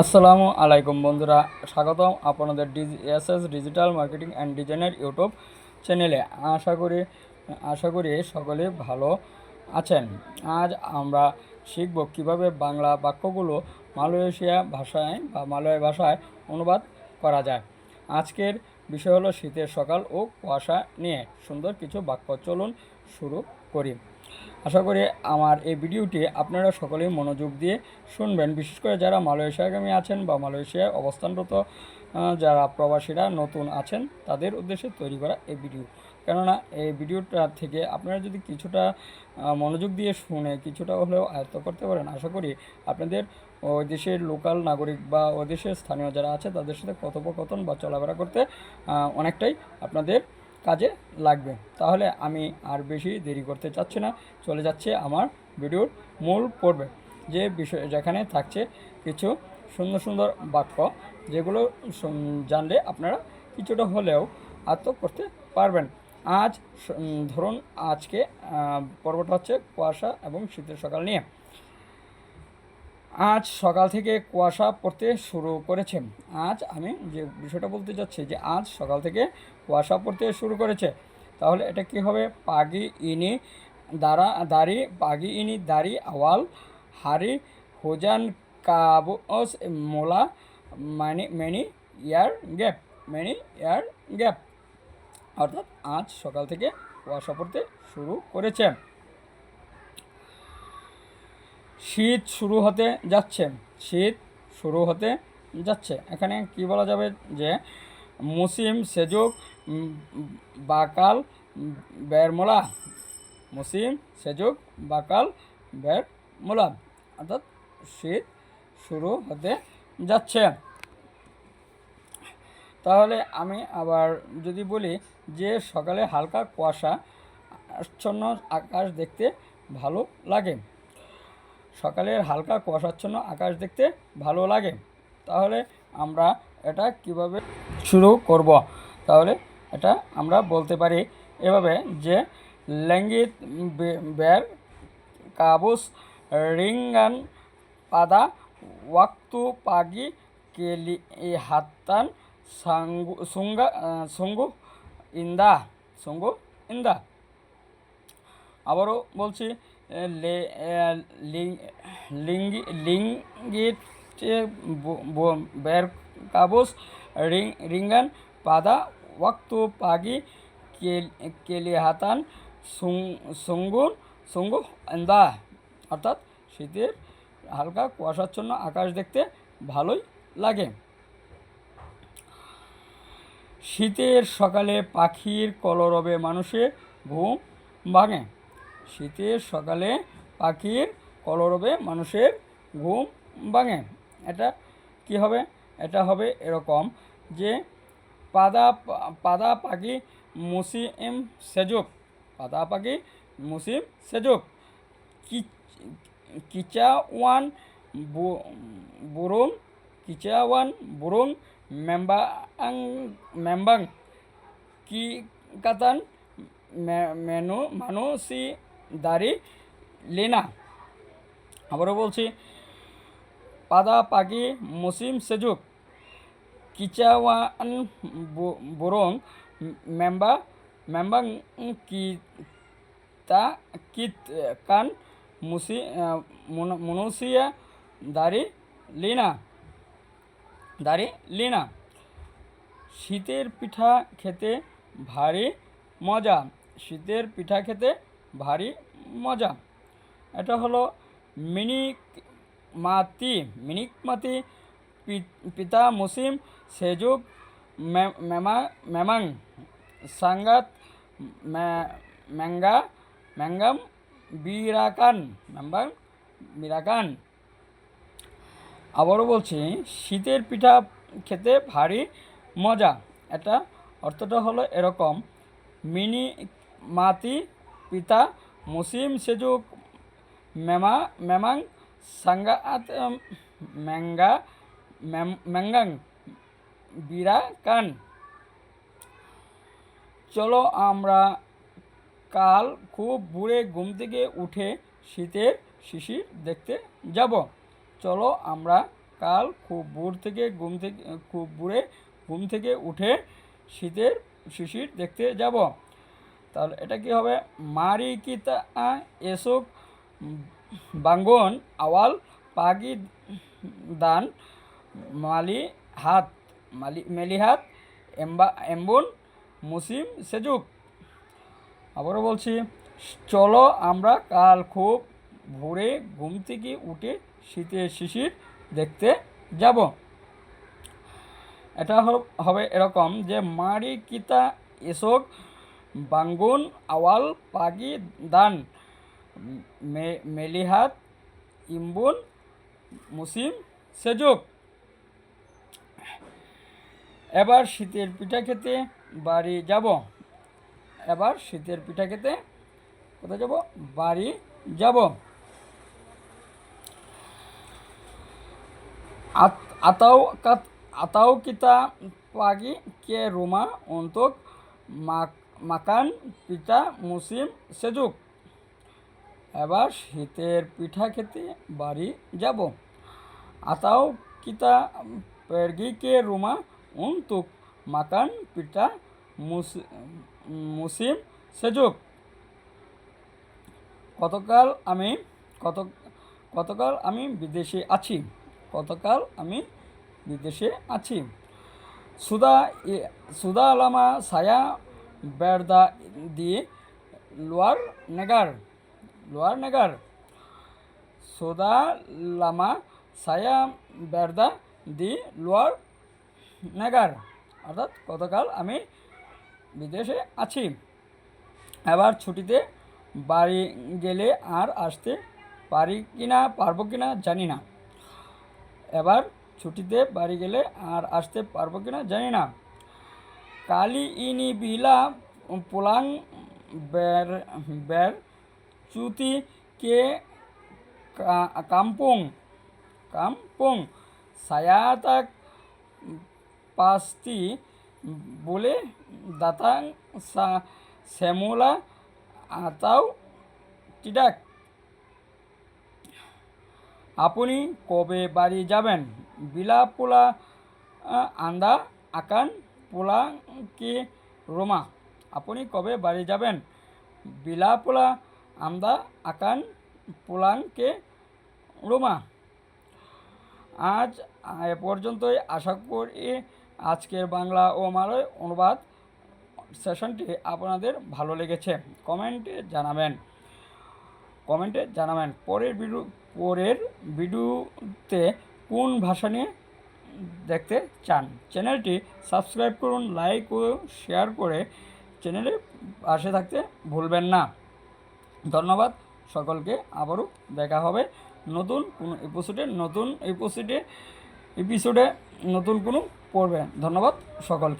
আসসালামু আলাইকুম বন্ধুরা, স্বাগতম আপনাদের DG S S digital marketing and ডিজাইনের ইউটিউব চ্যানেলে। আশা করি আশা করি সকলে ভালো আছেন। আজ আমরা শিখব কীভাবে বাংলা বাক্যগুলো মালয়েশিয়া ভাষায় বা মালয় ভাষায় অনুবাদ করা যায়। আজকের বিষয় হলো শীতের সকাল ও কুয়াশা নিয়ে। সুন্দর কিছু বাক্য চলুন শুরু করি। আশা করি আমার এই ভিডিওটি আপনারা সকলেই মনোযোগ দিয়ে শুনবেন। বিশেষ করে যারা মালয়েশিয়াগামী আছেন বা মালয়েশিয়ায় অবস্থানরত যারা প্রবাসীরা নতুন আছেন, তাদের উদ্দেশ্যে তৈরি করা এই ভিডিও। কেননা এই ভিডিওটা থেকে আপনারা যদি কিছুটা মনোযোগ দিয়ে শুনে কিছুটা হলেও আয়ত্ত করতে পারেন, আশা করি আপনাদের ওই দেশের লোকাল নাগরিক বা ওই দেশের স্থানীয় যারা আছে, তাদের সাথে কথোপকথন বা চলাফেরা করতে অনেকটাই আপনাদের কাজে লাগবে। তাহলে আমি আর বেশি দেরি করতে চাচ্ছি না। চলে যাচ্ছে আমার ভিডিওর মূল পর্বে, যে বিষয়, যেখানে থাকছে কিছু সুন্দর সুন্দর বাক্য, যেগুলো জানলে আপনারা কিছুটা হলেও আত্ম করতে পারবেন। আজ ধরুন আজকে পর্বটা হচ্ছে কুয়াশা এবং শীতের সকাল নিয়ে। আজ সকাল থেকে কুয়াশা পড়তে শুরু করেছে। আজ আমি যে বিষয়টা বলতে চাচ্ছি যে আজ সকাল থেকে কুয়াশা পড়তে শুরু করেছে। তাহলে এটা কি হবে? পাগি ইনি দাঁড়া দাড়ি, পাগি ইনি দাড়ি, আওয়াল হারি হোজান কাবস মোলা মানে many, year gap, many, year gap. অর্থাৎ আজ সকাল থেকে কুয়াশা পড়তে শুরু করেছে। শীত শুরু হতে যাচ্ছে। শীত শুরু হতে যাচ্ছে। এখানে কি বলা যাবে যে মুসিম সেজুক বাকাল উম, বেরমোলা। মুসিম সেজুক বাকাল বেরমোলা। অর্থাৎ শীত শুরু হতে যাচ্ছে। তাহলে আমি আবার যদি বলি যে সকালে হালকা কুয়াশা আচ্ছন্ন আকাশ দেখতে ভালো লাগে। সকালের হালকা কুয়াশাচ্ছন্ন আকাশ দেখতে ভালো লাগে। তাহলে আমরা এটা কীভাবে শুরু করব? তাহলে এটা আমরা বলতে পারি এভাবে যে ল্যাঙ্গিত বের, কাবুস, রিঙ্গান, পাদা, ওয়াক্তু, পাগি, কেলি হাত্তান, সাঙ্গু, সুঙ্গা সুঙ্গু, ইন্দা সুঙ্গু, ইন্দা। আবারও বলছি এ, লে লিঙ্গি লিঙ্গিত ব- ব- বের কাবুস রিং রিঙ্গান পাদা ওয়াক্তু পাগি কেল- কেলিহাতান সুঙ্গুর সুঙ্গু আন্দা অর্থাৎ শীতের হালকা কুয়াশাচ্ছন্ন আকাশ দেখতে ভালোই লাগে। শীতের সকালে পাখির কলরবে মানুষের ঘুম ভাঙে। শীতের সকালে পাখির কলরবে মানুষের ঘুম ভাঙে। এটা কি হবে? এটা হবে এরকম যে পাদা পাদা পাখি মুসিম সেজুক। পাদা পাখি মুসিম সেজুক। কিচাওয়ান বু- burung kicauan burung মেম্বাং membang কি কাতান মেনু মানুষই দাড়ি লেনা। আবারও বলছি পাদা পাখি মুসিম সেজুক কিচাওয়ান বু- burung memba membang kita kit kan musi uh, mun- manusia dari Lina. দাড়ি লিনা। শীতের পিঠা খেতে ভারী মজা। শীতের পিঠা খেতে ভারী মজা। এটা হলো মিনিক মাতি মিনিক মাতি পিতা মুসিম সেজুক মেমা, মেমাং, সাঙ্গাত ম্যাঙ্গা, ম্যাঙ্গাম, বিরাকান ম্যাম্বাং বিরাকান। আবারও বলছি, শীতের পিঠা খেতে ভারী মজা। এটা অর্থটা হলো এরকম মিনি মাতি পিতা মুসিম সেজুক মেমা, মেমাং সাঙ্গাত ম্যাঙ্গা ম্যাঙ্গাং বিরাকান চলো আমরা কাল খুব ভোরে ঘুম থেকে উঠে শীতের শিশির দেখতে যাব। চলো আমরা কাল খুব ভোর থেকে ঘুম থেকে, খুব ভোরে ঘুম থেকে উঠে শীতের শিশির দেখতে যাব। তাহলে এটা কি হবে? মারি কিতা এসব বাঙ্গন আওয়াল পাগি দান মালি হাত, মালি মেলিহাত এম্বা, এম্বুন, মুসিম সেজুক। আবারও বলছি, চলো আমরা কাল খুব ভোরে ঘুম থেকে উঠে শীতের শিশির দেখতে যাব। এটা হবে এরকম যে মারি কিতা এসক বাঙ্গুন, আওয়াল, পাগি, দান মেলিহাত, ইম্বুন, মুসিম, সেজুক। এবার শীতের পিঠা খেতে বাড়ি যাব। এবার শীতের পিঠা খেতে কোথায় যাব? বাড়ি যাব। আত- আতাও কাত আতাও কিতা, পাগি, কে, রুমা, অন্তক, মাক- মাকান পিঠা মুসিম সেজুক। এবার শীতের পিঠা খেতে বাড়ি যাব। আতাও কিতা পেরগি কে রুমা, উন্তুক, মাকান পিঠা মুসি- মুসিম সেজুক। গতকাল আমি, কত গতকাল আমি বিদেশে আছি? গতকাল আমি বিদেশে আছি? সুদা সুদা আলামা সায়া বেরদা দিয়ে লোয়ার নেগার লোয়ার নেগার। সুদা লামা সায়া বেরদা দি লোয়ার নেগার। অর্থাৎ গতকাল আমি বিদেশে আছি। এবার ছুটিতে বাড়ি গেলে আর আসতে পারি কি না পারব কি না জানি না। এবার ছুটিতে বাড়ি গেলে আর আসতে পারব কি না জানি না। কালি ইনি বিলা পোলাং বের বের চুতি কে কা- কাম্পুং কাম্পুং সায়াতাক পাস্তি বলে দাতাং সা শ্যামলা আতাও টিডাক আপনি কবে বাড়ি যাবেন বিলা পোলা আহ, আন্দা আকান পোলা কি রোমা, আপনি কবে বাড়ি যাবেন? বিলা পোলা আমদা, আকান পোলাংকে রোমা। আজ, এ পর্যন্তই। আশা করি আজকের বাংলা ও মালয় অনুবাদ সেশনটি আপনাদের ভালো লেগেছে। কমেন্টে জানাবেন। কমেন্টে জানাবেন, পরের ভিডিও পরের ভিডিওতে কোন ভাষা নিয়ে দেখতে চান। চ্যানেলটি সাবস্ক্রাইব করুন, লাইক ও শেয়ার করে চ্যানেলে পাশে থাকতে ভুলবেন না। ধন্যবাদ, সকলকে আবারও দেখা হবে নতুন কোনো এপিসোডে নতুন এপিসোডে এপিসোডে নতুন কোনো পড়বে ধন্যবাদ, সকলকে।